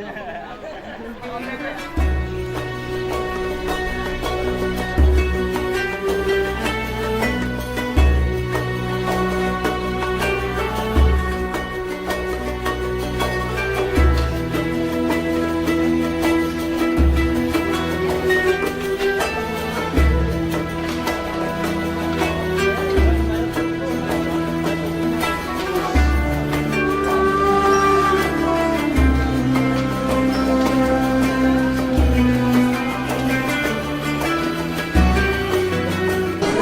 yeah.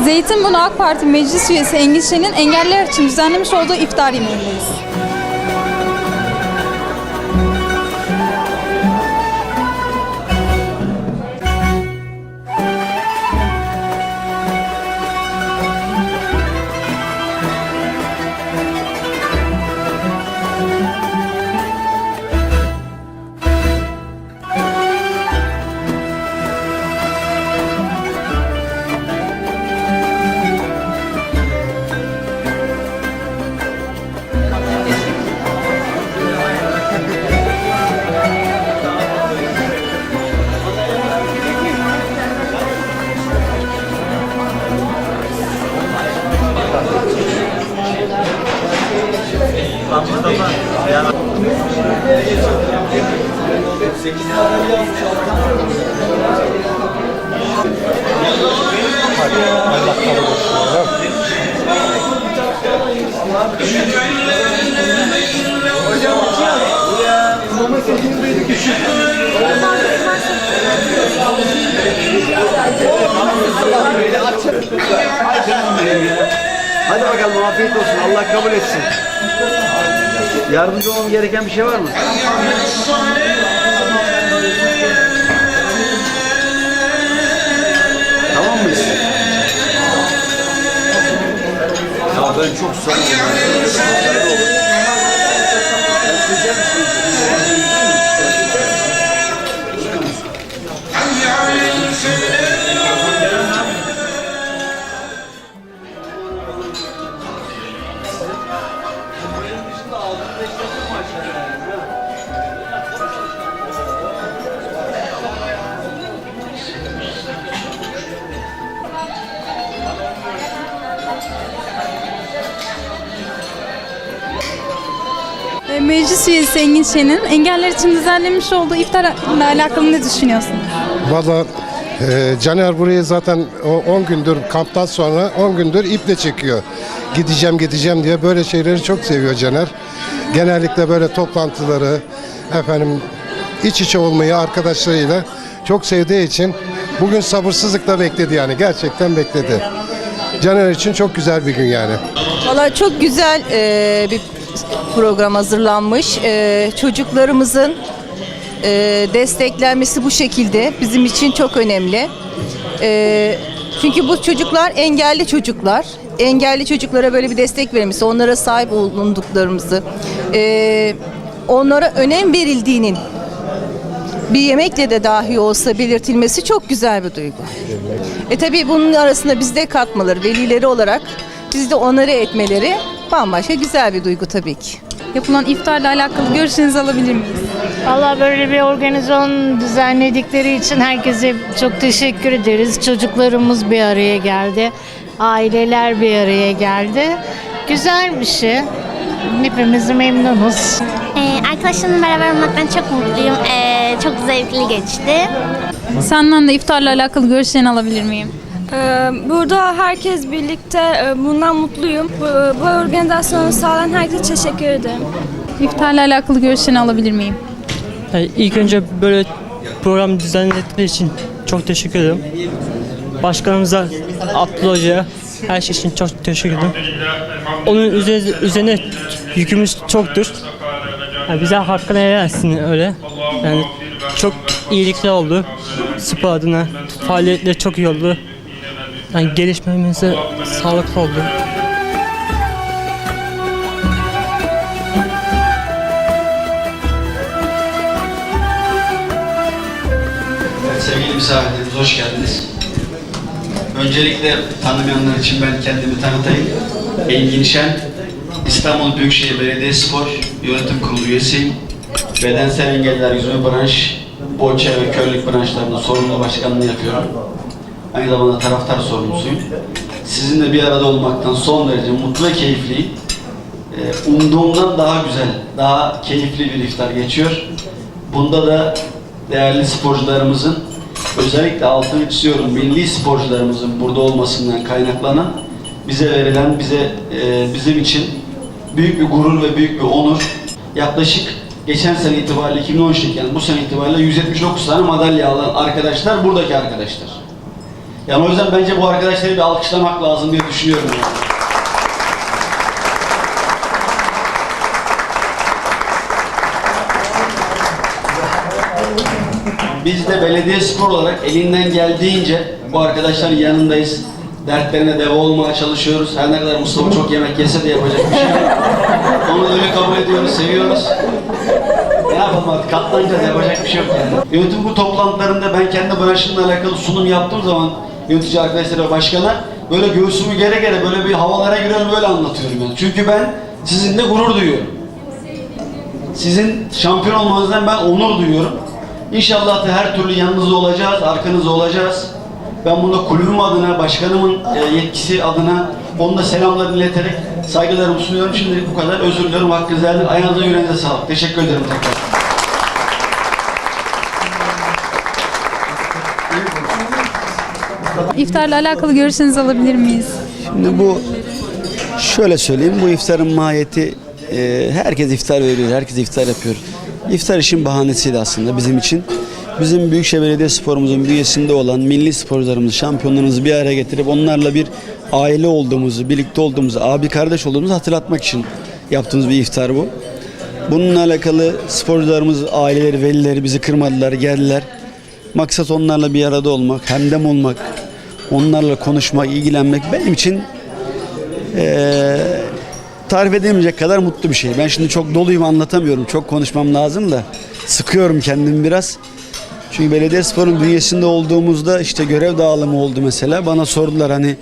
Zeytinburnu AK Parti Meclis Üyesi Engin Şen'in engelliler için düzenlemiş olduğu iftar yemeğindeyiz. Hadi bakalım afiyet olsun. Allah kabul etsin. Yardımcı olmam gereken bir şey var mı? Meclis Üyesi Engin Şen'in engeller için düzenlemiş olduğu iftarla alakalı ne düşünüyorsun? Valla e, Caner burayı zaten o 10 gündür kamptan sonra 10 gündür iple çekiyor. Gideceğim gideceğim diye böyle şeyleri çok seviyor Caner. Genellikle böyle toplantıları efendim iç içe olmayı arkadaşlarıyla çok sevdiği için bugün sabırsızlıkla bekledi yani gerçekten bekledi. Caner için çok güzel bir gün yani. Valla çok güzel e, bir program hazırlanmış. E, çocuklarımızın e, desteklenmesi bu şekilde bizim için çok önemli. E, çünkü bu çocuklar engelli çocuklar. Engelli çocuklara böyle bir destek verilmesi, onlara sahip bulunduklarımızı, e, onlara önem verildiğinin bir yemekle de dahi olsa belirtilmesi çok güzel bir duygu. E tabii bunun arasında bizde katmaları, velileri olarak bizde onarı etmeleri bambaşka güzel bir duygu tabii ki. Yapılan iftarla alakalı görüşlerinizi alabilir miyiz? Allah böyle bir organizasyon düzenledikleri için herkese çok teşekkür ederiz. Çocuklarımız bir araya geldi. Aileler bir araya geldi. Güzel bir şey. Hepimiz memnunuz. Ee, arkadaşlarımla beraber olmaktan çok mutluyum. Ee, çok zevkli geçti. Senden de iftarla alakalı görüşlerini alabilir miyim? Ee, Burada herkes birlikte e, bundan mutluyum. Bu, bu organizasyonu sağlayan herkese teşekkür ederim. İftarla alakalı görüşlerini alabilir miyim? Yani ilk önce böyle program düzenledikleri için çok teşekkür ederim. Başkanımıza, Abdullah Hoca'ya her şey için çok teşekkür ederim. Onun üzerine, üzerine yükümüz çoktur. Yani bize hakkını helal öyle. Yani çok iyilikler oldu. Spor adına faaliyetleri çok iyi oldu. Yani gelişmemize sağlıklı oldu. Sevgili misafirlerimiz hoş geldiniz. Öncelikle tanımayanlar için ben kendimi tanıtayım. Engin Şen, İstanbul Büyükşehir Belediye Spor Yönetim Kurulu üyesiyim. Bedensel engelliler yüzme branş, boçe ve körlük branşlarında sorumlu başkanlığı yapıyorum. Aynı zamanda taraftar sorumlusuyum. Sizinle bir arada olmaktan son derece mutlu ve keyifliyim. Ee, umduğumdan daha güzel, daha keyifli bir iftar geçiyor. Bunda da değerli sporcularımızın, özellikle altını çiziyorum, milli sporcularımızın burada olmasından kaynaklanan bize verilen, bize e, bizim için büyük bir gurur ve büyük bir onur. Yaklaşık geçen sene itibariyle 2013'teki yani bu sene itibariyle 179 tane madalya alan arkadaşlar buradaki arkadaşlar. Yani o yüzden bence bu arkadaşları bir alkışlamak lazım diye düşünüyorum. Yani. Biz de belediye spor olarak elinden geldiğince bu arkadaşların yanındayız. Dertlerine deva olmaya çalışıyoruz. Her ne kadar Mustafa çok yemek yese de yapacak bir şey yok. Onu öyle kabul ediyoruz, seviyoruz. Ne yapalım artık katlanacağız yapacak bir şey yok yani. Yönetim bu toplantılarında ben kendi branşımla alakalı sunum yaptığım zaman yönetici arkadaşlara başkana böyle göğsümü gere gere böyle bir havalara giriyorum böyle anlatıyorum yani. Çünkü ben sizinle gurur duyuyorum. Sizin şampiyon olmanızdan ben onur duyuyorum. İnşallah da her türlü yanınızda olacağız, arkanızda olacağız. Ben bunda kulübüm adına, başkanımın e, yetkisi adına onun da selamlarını ileterek saygılarımı sunuyorum. Şimdilik bu kadar. Özür diliyorum. Hakkınızı helal. Ayağınıza yüreğinize sağlık. Teşekkür ederim tekrar. İftarla alakalı görüşlerinizi alabilir miyiz? Şimdi bu şöyle söyleyeyim bu iftarın mahiyeti e, herkes iftar veriyor, herkes iftar yapıyor. İftar işin bahanesiydi aslında bizim için. Bizim Büyükşehir Belediye Sporumuzun bünyesinde olan milli sporcularımızı, şampiyonlarımızı bir araya getirip onlarla bir aile olduğumuzu, birlikte olduğumuzu, abi kardeş olduğumuzu hatırlatmak için yaptığımız bir iftar bu. Bununla alakalı sporcularımız, aileleri, velileri bizi kırmadılar, geldiler. Maksat onlarla bir arada olmak, hemdem olmak, onlarla konuşmak, ilgilenmek benim için eee, tarif edemeyecek kadar mutlu bir şey. Ben şimdi çok doluyum anlatamıyorum. Çok konuşmam lazım da sıkıyorum kendimi biraz. Çünkü belediye sporun bünyesinde olduğumuzda işte görev dağılımı oldu mesela. Bana sordular hani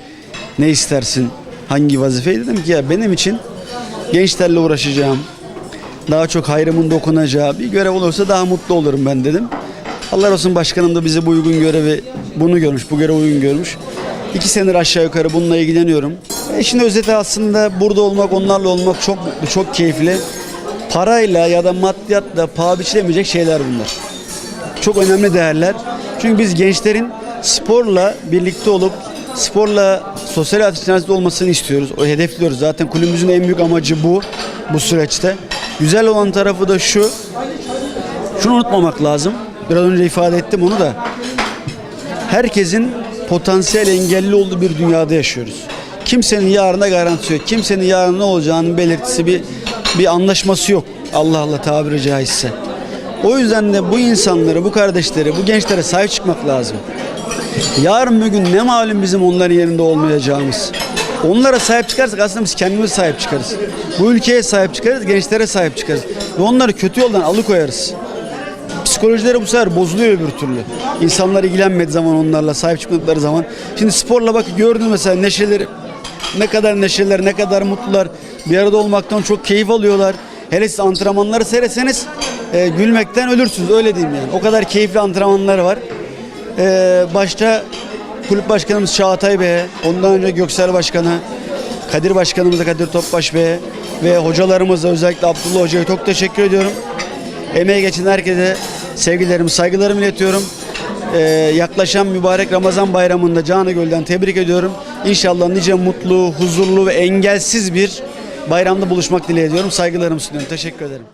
ne istersin, hangi vazifeyi dedim ki ya benim için gençlerle uğraşacağım. Daha çok hayrımın dokunacağı bir görev olursa daha mutlu olurum ben dedim. Allah olsun başkanım da bize bu uygun görevi bunu görmüş, bu görevi uygun görmüş. İki senedir aşağı yukarı bununla ilgileniyorum. E şimdi özeti aslında burada olmak, onlarla olmak çok çok keyifli. Parayla ya da maddiyatla paha biçilemeyecek şeyler bunlar. Çok önemli değerler. Çünkü biz gençlerin sporla birlikte olup sporla sosyal hayat içerisinde olmasını istiyoruz. O hedefliyoruz. Zaten kulübümüzün en büyük amacı bu bu süreçte. Güzel olan tarafı da şu. Şunu unutmamak lazım. Biraz önce ifade ettim onu da. Herkesin potansiyel engelli olduğu bir dünyada yaşıyoruz. Kimsenin yarına garantisi yok. Kimsenin yarın ne olacağının belirtisi bir bir anlaşması yok. Allah Allah tabiri caizse. O yüzden de bu insanları, bu kardeşleri, bu gençlere sahip çıkmak lazım. Yarın bir gün ne malum bizim onların yerinde olmayacağımız. Onlara sahip çıkarsak aslında biz kendimiz sahip çıkarız. Bu ülkeye sahip çıkarız, gençlere sahip çıkarız. Ve onları kötü yoldan alıkoyarız. Psikolojileri bu sefer bozuluyor öbür türlü. İnsanlar ilgilenmediği zaman onlarla sahip çıkmadıkları zaman. Şimdi sporla bak gördün mesela neşeleri ne kadar neşeler, ne kadar mutlular. Bir arada olmaktan çok keyif alıyorlar. Hele siz antrenmanları seyretseniz e, gülmekten ölürsünüz öyle diyeyim yani. O kadar keyifli antrenmanlar var. E, başta kulüp başkanımız Çağatay Bey'e, ondan önce Göksel Başkanı, Kadir Başkanımıza Kadir Topbaş Bey'e ve hocalarımıza özellikle Abdullah Hoca'ya çok teşekkür ediyorum. Emeği geçen herkese sevgilerimi, saygılarımı iletiyorum. Ee, yaklaşan mübarek Ramazan bayramında Canı Göl'den tebrik ediyorum. İnşallah nice mutlu, huzurlu ve engelsiz bir bayramda buluşmak dileği ediyorum. Saygılarımı sunuyorum. Teşekkür ederim.